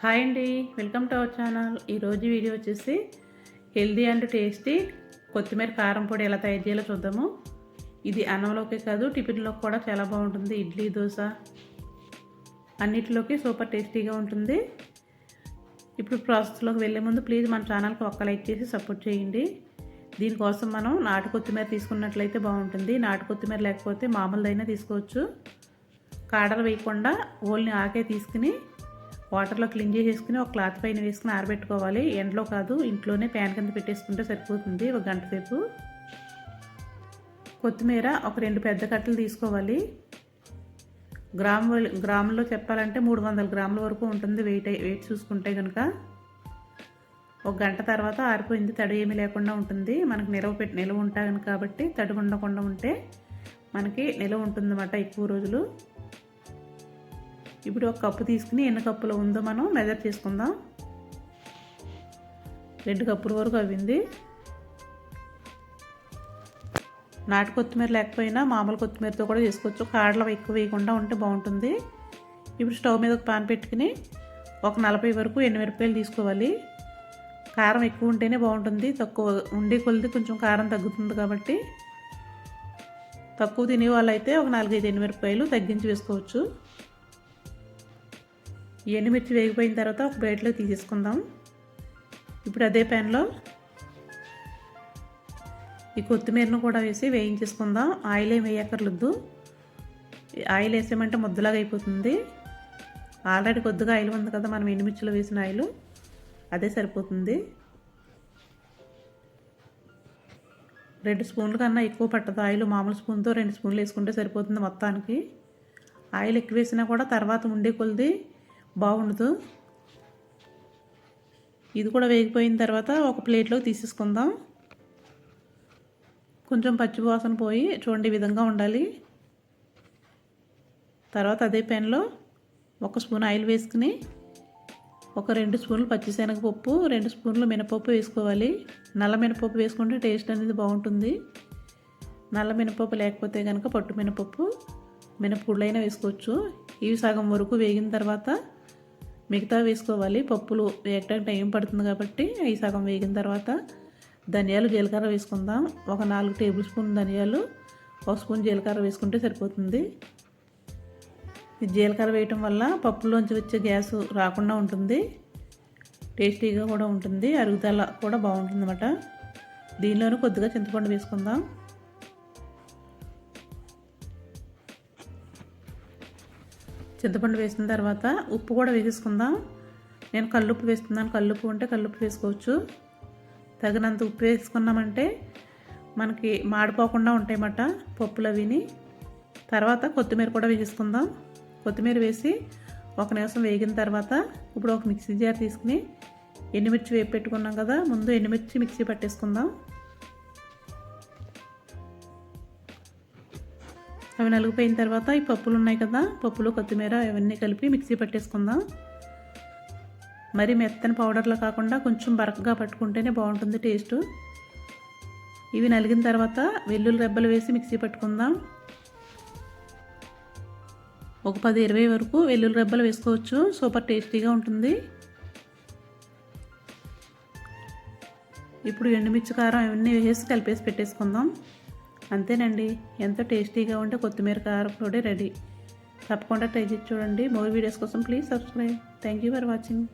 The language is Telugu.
హాయ్ అండి వెల్కమ్ టు అవర్ ఛానల్. ఈరోజు వీడియో వచ్చేసి హెల్దీ అండ్ టేస్టీ కొత్తిమీర కారం పొడి ఎలా తయారు చేయాలో చూద్దాము. ఇది అన్నంలోకే కాదు టిఫిన్లోకి కూడా చాలా బాగుంటుంది. ఇడ్లీ దోశ అన్నిటిలోకి సూపర్ టేస్టీగా ఉంటుంది. ఇప్పుడు ప్రాసెస్లోకి వెళ్ళే ముందు ప్లీజ్ మన ఛానల్కి ఒక్క లైక్ చేసి సపోర్ట్ చేయండి. దీనికోసం మనం నాటు కొత్తిమీర తీసుకున్నట్లయితే బాగుంటుంది. నాటు కొత్తిమీర లేకపోతే మామూలుదైనా తీసుకోవచ్చు. కాడలు వేయకుండా ఓల్ని ఆకే తీసుకుని వాటర్లో క్లీన్ చేసేసుకుని ఒక క్లాత్ పైన వేసుకుని ఆరబెట్టుకోవాలి. ఎండలో కాదు ఇంట్లోనే ప్యాన్ కింద పెట్టేసుకుంటే సరిపోతుంది. ఒక గంట సేపు. కొత్తిమీర ఒక రెండు పెద్ద కట్టలు తీసుకోవాలి. గ్రాము గ్రాములో చెప్పాలంటే మూడు వందల గ్రాముల వరకు ఉంటుంది వెయిట్ వెయిట్ చూసుకుంటే కనుక ఒక గంట తర్వాత ఆరిపోయింది. తడి ఏమీ లేకుండా ఉంటుంది. మనకి నిలవ పెట్టి నిలవ ఉంటాను కాబట్టి తడి ఉండకుండా ఉంటే మనకి నిలవ ఉంటుందన్నమాట ఎక్కువ రోజులు. ఇప్పుడు ఒక కప్పు తీసుకుని ఎన్ని కప్పులు ఉందో మనం మెజర్ చేసుకుందాం. రెండు కప్పుల వరకు అవ్వింది. నాటు కొత్తిమీర లేకపోయినా మామూలు కొత్తిమీరతో కూడా చేసుకోవచ్చు. కాడలు ఎక్కువ వేయకుండా ఉంటే బాగుంటుంది. ఇప్పుడు స్టవ్ మీద ఒక పాన్ పెట్టుకుని ఒక నలభై వరకు ఎండుమిరపకాయలు తీసుకోవాలి. కారం ఎక్కువ ఉంటేనే బాగుంటుంది. తక్కువ ఉండే కొలిది కొంచెం కారం తగ్గుతుంది కాబట్టి తక్కువ తినే వాళ్ళైతే ఒక నాలుగైదు ఎండుమిరపకాయలు తగ్గించి వేసుకోవచ్చు. ఎండుమిర్చి వేగిపోయిన తర్వాత ఒక ప్లేట్లో తీసేసుకుందాం. ఇప్పుడు అదే ప్యాన్లో ఈ కొత్తిమీరను కూడా వేసి వేయించేసుకుందాం. ఆయిల్ ఏం వేయక్కర్లేదు. ఆయిల్ వేసామంటే ముద్దలాగా అయిపోతుంది. ఆల్రెడీ కొద్దిగా ఆయిల్ ఉంది కదా మనం ఎండుమిర్చిలో వేసిన ఆయిల్. అదే సరిపోతుంది. రెండు స్పూన్ల కన్నా ఎక్కువ పట్టదు ఆయిల్. మామూలు స్పూన్తో రెండు స్పూన్లు వేసుకుంటే సరిపోతుంది మొత్తానికి. ఆయిల్ ఎక్కువ వేసినా కూడా తర్వాత ఉండే కొలిది బాగుండదు. ఇది కూడా వేగిపోయిన తర్వాత ఒక ప్లేట్లో తీసేసుకుందాం. కొంచెం పచ్చివాసన పోయి చూడండి విధంగా ఉండాలి. తర్వాత అదే పెన్లో ఒక స్పూన్ ఆయిల్ వేసుకుని ఒక రెండు స్పూన్లు పచ్చిశనగపప్పు రెండు స్పూన్లు మినపప్పు వేసుకోవాలి. నల్ల మినపప్పు వేసుకుంటే టేస్ట్ అనేది బాగుంటుంది. నల్ల మినపప్పు లేకపోతే కనుక పట్టు మినపప్పు మినపగుళ్ళైనా వేసుకోవచ్చు. ఇవి సగం వరకు వేగిన తర్వాత మిగతా వేసుకోవాలి. పప్పులు వేయటానికి టైం పడుతుంది కాబట్టి అవి సగం వేగిన తర్వాత ధనియాలు జీలకర్ర వేసుకుందాం. ఒక నాలుగు టేబుల్ స్పూన్ ధనియాలు ఒక స్పూన్ జీలకర్ర వేసుకుంటే సరిపోతుంది. జీలకర్ర వేయటం వల్ల పప్పులోంచి వచ్చే గ్యాస్ రాకుండా ఉంటుంది. టేస్టీగా కూడా ఉంటుంది. అరుగుదల కూడా బాగుంటుంది అన్నమాట దీనిలోనూ కొద్దిగా చింతపండు వేసుకుందాం. చింతపండు వేసిన తర్వాత ఉప్పు కూడా వేసేసుకుందాం. నేను కల్లుప్పు వేస్తున్నాను కల్లుప్పు ఉంటే కల్లుప్పు వేసుకోవచ్చు. తగినంత ఉప్పు వేసుకున్నామంటే మనకి మాడిపోకుండా ఉంటాయన్నమాట పప్పులు అవిని. తర్వాత కొత్తిమీర కూడా వేసేసుకుందాం. కొత్తిమీర వేసి ఒక నిమిషం వేగిన తర్వాత ఇప్పుడు ఒక మిక్సీ జార్ తీసుకుని ఎండుమిర్చి వేపు పెట్టుకున్నాం కదా ముందు ఎండుమిర్చి మిక్సీ పట్టేసుకుందాం. అవి నలిగిపోయిన తర్వాత ఈ పప్పులు ఉన్నాయి కదా పప్పులు కొత్తిమీర ఇవన్నీ కలిపి మిక్సీ పట్టేసుకుందాం. మరి మెత్తని పౌడర్లో కాకుండా కొంచెం బరకగా పట్టుకుంటేనే బాగుంటుంది టేస్ట్ ఇవి నలిగిన తర్వాత వెల్లుల్లి రెబ్బలు వేసి మిక్సీ పట్టుకుందాం. ఒక పది ఇరవై వరకు వెల్లుల్లి రెబ్బలు వేసుకోవచ్చు సూపర్ టేస్టీగా ఉంటుంది. ఇప్పుడు ఎండుమిర్చి కారం ఇవన్నీ వేసి కలిపేసి పెట్టేసుకుందాం. అంతేనండి. ఎంతో టేస్టీగా ఉంటే కొత్తిమీర కారం కూడా రెడీ. తప్పకుండా ట్రై చేసి చూడండి. మోర్ వీడియోస్ కోసం please subscribe. Thank you for watching.